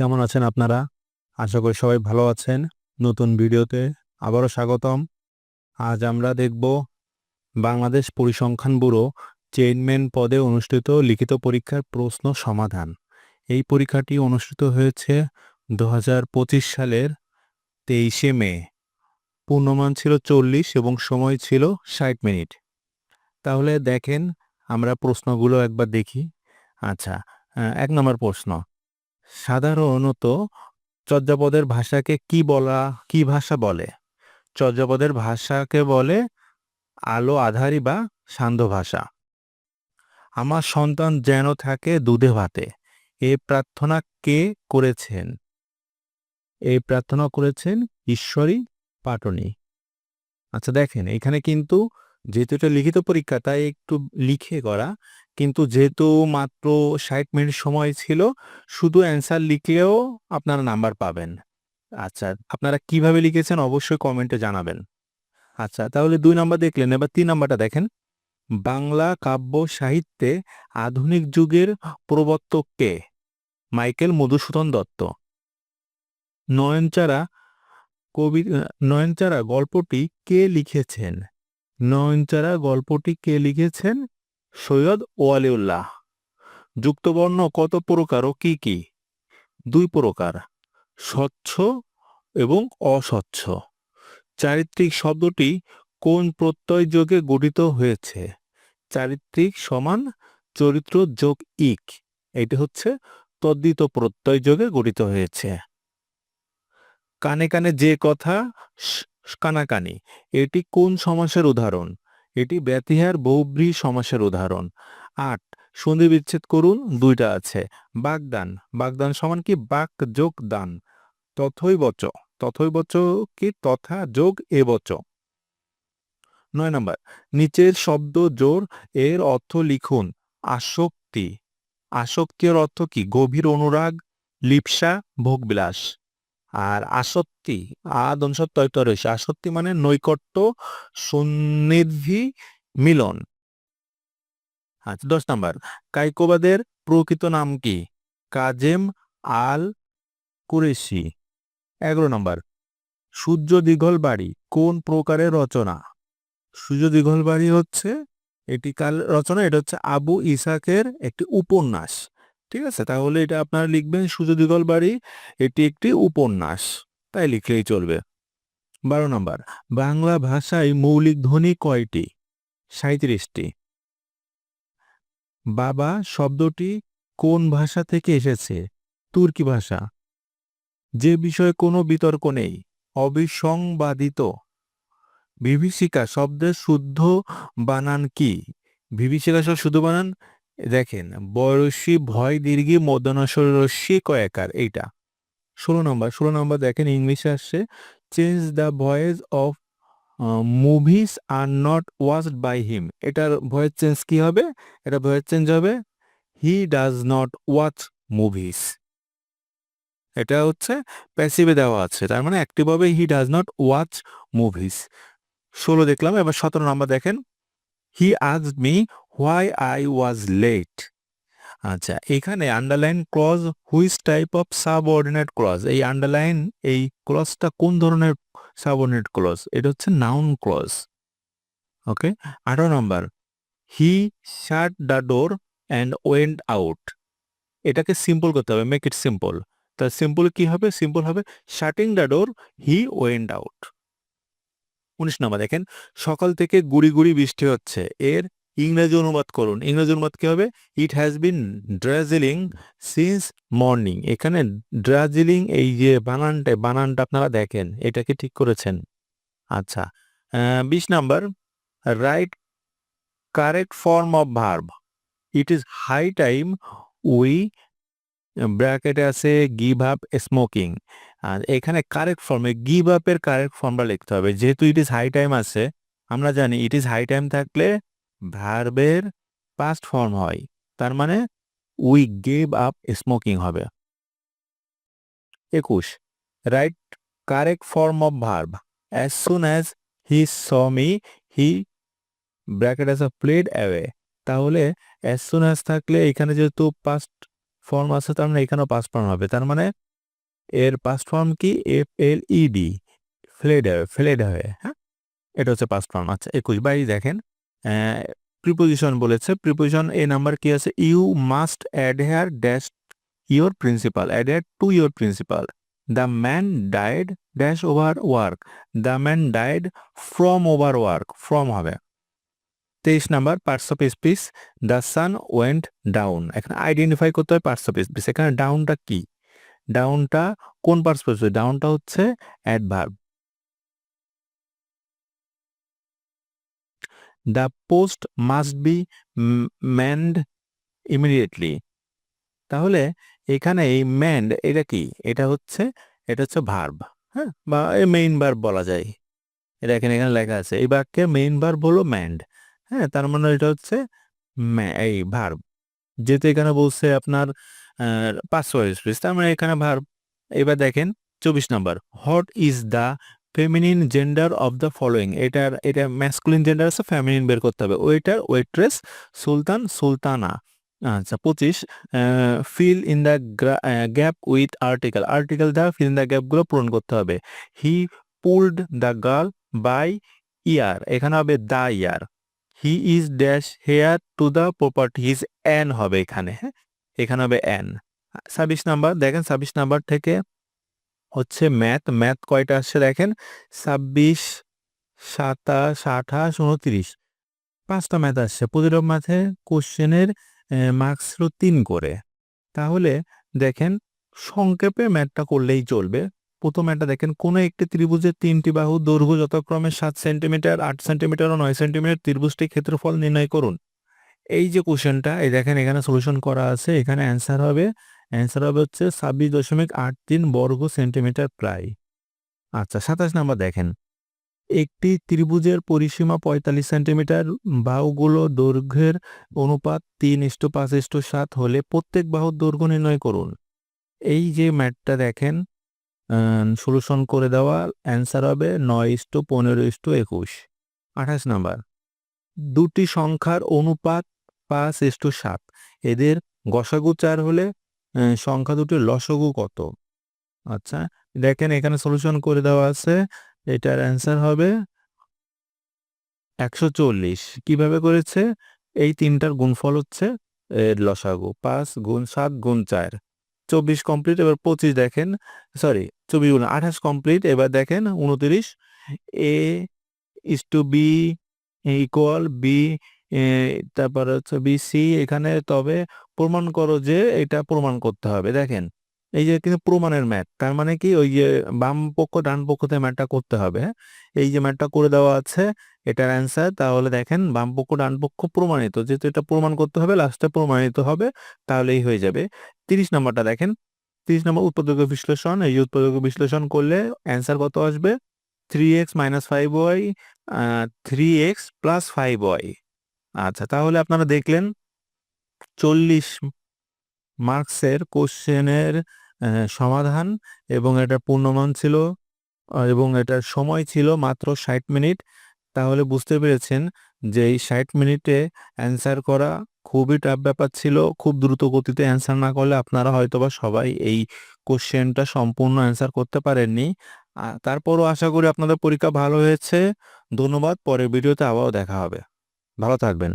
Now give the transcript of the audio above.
কেমন আছেন আপনারা? আশা করি সবাই ভালো আছেন। নতুন ভিডিওতে আবারও স্বাগতম। আজ আমরা দেখব বাংলাদেশ পরিসংখ্যান ব্যুরো চেয়ারম্যান পদে অনুষ্ঠিত লিখিত পরীক্ষার প্রশ্ন সমাধান। এই পরীক্ষাটি অনুষ্ঠিত হয়েছে দু হাজার পঁচিশ সালের তেইশে মে। পূর্ণমান ছিল চল্লিশ এবং সময় ছিল ষাট মিনিট। তাহলে দেখেন আমরা প্রশ্নগুলো একবার দেখি। আচ্ছা এক নম্বর প্রশ্ন। সাধারণত চর্যাপদের ভাষাকে কি বলা, কি ভাষা বলে? চর্যাপদের ভাষাকে বলে আলো আধারি বা সান্ধ্য ভাষা। আমার সন্তান যেন থাকে দুধে ভাতে। এ প্রার্থনা কে করেছেন? এই প্রার্থনা করেছেন ঈশ্বরী পাটনি। আচ্ছা দেখেন, এখানে কিন্তু যেহেতু এটা লিখিত পরীক্ষা, তাই একটু লিখে করা। কিন্তু যেহেতু মাত্র ষাট মিনিট সময় ছিল, শুধু অ্যান্সার লিখলেও আপনারা নাম্বার পাবেন। আচ্ছা আপনারা কীভাবে লিখেছেন অবশ্যই কমেন্টে জানাবেন। আচ্ছা তাহলে দুই নাম্বার দেখলেন, এবার তিন নাম্বারটা দেখেন। বাংলা কাব্য সাহিত্যে আধুনিক যুগের প্রবর্তক কে? মাইকেল মধুসূদন দত্ত। নয়নচারা কবি নয়নচারা গল্পটি কে লিখেছেন? নয়নচারা গল্পটি কে লিখেছেন? সৈয়দ ওয়ালিউল্লাহ, যুক্তবর্ণ কত প্রকার ও কি কি? দুই প্রকার, স্বচ্ছ এবং অস্বচ্ছ। চারিত্রিক শব্দটি কোন প্রত্যয় যোগে গঠিত হয়েছে? চারিত্রিক সমান চরিত্র যোগ ইক, এটি হচ্ছে তদ্দিত প্রত্যয় যোগে গঠিত হয়েছে। কানে কানে যে কথা কানাকানি, এটি কোন সমাসের উদাহরণ? এটি ব্যতিহার বহুব্রী সমাসের উদাহরণ। আট, সন্ধি বিচ্ছেদ করুন, দুইটা আছে। বাগদান বাগদান সমান কি? বাক, যোগ, দান। তথই বচ তথই বচ কি? তথা, যোগ এ বচ নয় নাম্বার, নিচের শব্দ জোর, এর অর্থ লিখুন, আসক্তি। আসক্তি এর অর্থ কি? গভীর অনুরাগ, লিপসা, ভোগবিলাস। আর আসক্তি আদংশত্বয় রয়েছে। আসক্তি মানে নৈকট্য সন্নিধি মিলন। আচ্ছা দশ নাম্বার। কাইকোবাদের প্রকৃত নাম কি? কাজেম আল কুরেশি। এগারো নাম্বার। সূর্য দীঘল বাড়ি, কোন প্রকারের রচনা? সূর্য দীঘল বাড়ি হচ্ছে, এটি কাল রচনা? এটা হচ্ছে আবু ইসাকের একটি উপন্যাস। ঠিক আছে? তাহলে এটা আপনারা লিখবেন সূর্য বাড়ি, এটি একটি উপন্যাস। তাই লিখলেই চলবে। বারো নম্বর, বাংলা ভাষায় মৌলিক ধ্বনি কয়টি? সাঁত্রিশটি বাবা, শব্দটি কোন ভাষা থেকে এসেছে? তুর্কি ভাষা। যে বিষয়ে কোনো বিতর্ক নেই, অবিসংবাদিত। বিভীষিকা শব্দের শুদ্ধ বানান কি? বিভীষিকা শব্দ শুদ্ধ বানান দেখেন, বয়সী ভয় দীর্ঘি মদনাসর রস্যি কয়েকার, এইটা। ষোলো নম্বর ষোলো নম্বর দেখেন, ইংলিশে আসছে change the voice of movies are not watched by him এটার ভয়েস চেঞ্জ কি হবে? এটা ভয়েস চেঞ্জ হবে he does not watch movies এটা হচ্ছে প্যাসিভে দেওয়া আছে, তার মানে অ্যাক্টিভ হবে he does not watch movies ষোলো দেখলাম, এবার সতেরো নম্বর দেখেন হি আজ me why I was late আচ্ছা এখানে underline clause which type of subordinate clause এই আন্ডারলাইন এই ক্লজটা কোন ধরনের সাবঅর্ডিনেট ক্লজ এটা হচ্ছে নাউন ক্লজ ওকে আঠারো number he shut the door and went out এটাকে সিম্পল করতে হবে মেক ইট সিম্পল তা সিম্পল কি হবে? সিম্পল হবে shutting the door he went out উনিশ নম্বর দেখেন, সকাল থেকে গুড়ি গুড়ি বৃষ্টি হচ্ছে। এর ইংরেজি অনুবাদ করুন। ইংরেজি অনুবাদ কি হবে? It has been drizzling since morning এখানে ড্রাজিলিং এই যে বানানটা বানানটা আপনারা দেখেন এটাকে ঠিক করেছেন? আচ্ছা বিশ number write correct form of verb it is high time we ব্র্যাকেটে আছে গিভ আপ স্মোকিং আর এখানে কারেক্ট ফর্মে গিভ আপের কারেক্ট ফর্মটা লিখতে হবে। যেহেতু ইট ইজ হাই টাইম আছে, আমরা জানি ইট ইজ হাই টাইম থাকলে ভার্বের পাস্ট ফর্ম হয়। তার মানে উই গেভ আপ স্মোকিং হবে। একুশ write correct form of verb as soon as he saw me he bracket as a fled away তাহলে অ্যাজ সুন অ্যাজ থাকলে এখানে যেহেতু পাস্ট ফর্ম আছে, তার মানে এখানেও পাস্ট ফর্ম হবে। তার মানে এর পাস্ট ফর্ম কি? F L E D fled হয়ে ফ্লেড হয়ে হ্যাঁ? এটা হচ্ছে পাস্ট ফর্ম আচ্ছা একুশ বাইশ দেখেন প্রিপোজিশন বলেছে। প্রিপোজিশন এ নাম্বার কি আছে? You must adhere dash your principal adhere to your principal the man died dash overwork the man died from overwork from হবে। তেইশ number parts of speech the sun went down এখানে identify করতে হয় parts of speech এখানে ডাউনটা কি? ডাউনটা কোন parts of ডাউনটা হচ্ছে adverb the post must be manned immediately তাহলে এখানে এই ম্যান্ড এটা কি? এটা হচ্ছে এটা হচ্ছে ভার্ব হ্যাঁ? বা এই মেইন ভার্ব বলা যায়। এটা এখানে এখানে লেখা আছে। এই বাক্যের মেইন ভার্ব হলো ম্যান্ড হ্যাঁ? তার মানে এটা হচ্ছে এই ভার্ব যেহেতু এখানে বলছে আপনার পাঁচশো তার মানে এখানে ভার্ব এবার দেখেন, চব্বিশ number what is the feminine gender of the following এটার, এটা ম্যাসকুলিন জেন্ডার আছে ফেমিনিন বের করতে হবে। ওয়েটার ওয়েট্রেস সুলতান, সুলতানা। আচ্ছা পঁচিশ fill in the gap with article article দ্বারা ফিল ইন দ্য গ্যাপগুলো পূরণ করতে হবে। He pulled the girl by ear এখানে হবে the ear he is dash heir to the property his an হবে এখানে হ্যাঁ? এখানে হবে অ্যান ছাব্বিশ নাম্বার, দেখেন ছাব্বিশ নাম্বার থেকে হচ্ছে ম্যাথ ম্যাথ কয়টা আসছে দেখেন? ছাব্বিশ, সাতাশ, আঠাশ, উনত্রিশ। পাঁচটা ম্যাথ আসছে। প্রতিটা ম্যাথে কোশ্চেনের মার্কস হলো তিন করে। তাহলে দেখেন সংক্ষেপে ম্যাথটা করলেই চলবে। প্রথম ম্যাথটা দেখেন, কোনো একটি ত্রিভুজের তিনটি বাহু দৈর্ঘ্য যথাক্রমে সাত সেন্টিমিটার আট সেন্টিমিটার ও নয় সেন্টিমিটার ত্রিভুজটির ক্ষেত্রফল নির্ণয় করুন। এই যে কোশ্চেনটা এই দেখেন এখানে সলিউশন করা আছে। এখানে অ্যান্সার হবে অ্যান্সার হবে হচ্ছে ছাব্বিশ দশমিক আট তিন বর্গ সেন্টিমিটার প্রায়। আচ্ছা সাতাশ নাম্বার দেখেন। একটি ত্রিভুজের পরিসীমা পঁয়তাল্লিশ সেন্টিমিটার বাহুগুলো দৈর্ঘ্যের অনুপাত তিন ইস্টু পাঁচ ইষ্ট সাত হলে প্রত্যেক বাহুর দৈর্ঘ্য নির্ণয় করুন। এই যে ম্যাটটা দেখেন সলিউশন করে দেওয়া অ্যান্সার হবে নয় ইস্টু পনেরো ইষ্ট একুশ। আঠাশ নাম্বার। দুটি সংখ্যার অনুপাত পাঁচ ইস্টু সাত। এদের গসাগু চার হলে সংখ্যা দুটির লসগু কত? আচ্ছা দেখেন এখানে সলিউশন করে দেওয়া আছে। এটার অ্যান্সার হবে একশো চল্লিশ। কীভাবে করেছে? এই তিনটার গুণফল হচ্ছে এর লসাগু, পাঁচ গুণ সাত গুণ চার। চব্বিশ কমপ্লিট এবার পঁচিশ দেখেন সরি চব্বিশ গুণ আঠাশ কমপ্লিট এবার দেখেন উনত্রিশ। A is to B equal B তারপরে হচ্ছে বি সি এখানে তবে প্রমাণ করো যে এটা প্রমাণ করতে হবে। দেখেন, এই যে কিন্তু প্রমাণের ম্যাথ তার মানে কি ওই যে বাম পক্ষ, ডান পক্ষতে ম্যাথটা করতে হবে হ্যাঁ? এই যে ম্যাথটা করে দেওয়া আছে, এটার অ্যান্সার, তাহলে দেখেন বাম পক্ষ, ডান পক্ষ প্রমাণিত, যেহেতু এটা প্রমাণ করতে হবে, লাস্টে প্রমাণিত হবে, তাহলেই হয়ে যাবে। তিরিশ নম্বরটা দেখেন, তিরিশ নম্বর উৎপাদক বিশ্লেষণ, এই উৎপাদক বিশ্লেষণ করলে অ্যান্সার কত আসবে? Three X minus five Y three X plus five Y আচ্ছা তাহলে আপনারা দেখলেন চল্লিশ মার্কসের কোশ্চেনের সমাধান এবং এটা পূর্ণমান ছিল এবং এটার সময় ছিল মাত্র ষাট মিনিট। তাহলে বুঝতে পেরেছেন যে এই ষাট মিনিটে অ্যান্সার করা খুবই টাফ ব্যাপার ছিল। খুব দ্রুত গতিতে অ্যান্সার না করলে আপনারা হয়তোবা সবাই এই কোশ্চেনটা সম্পূর্ণ অ্যান্সার করতে পারেননি। তারপরও আশা করি আপনাদের পরীক্ষা ভালো হয়েছে। ধন্যবাদ, পরের ভিডিওতে আবারও দেখা হবে। ভালো থাকবেন।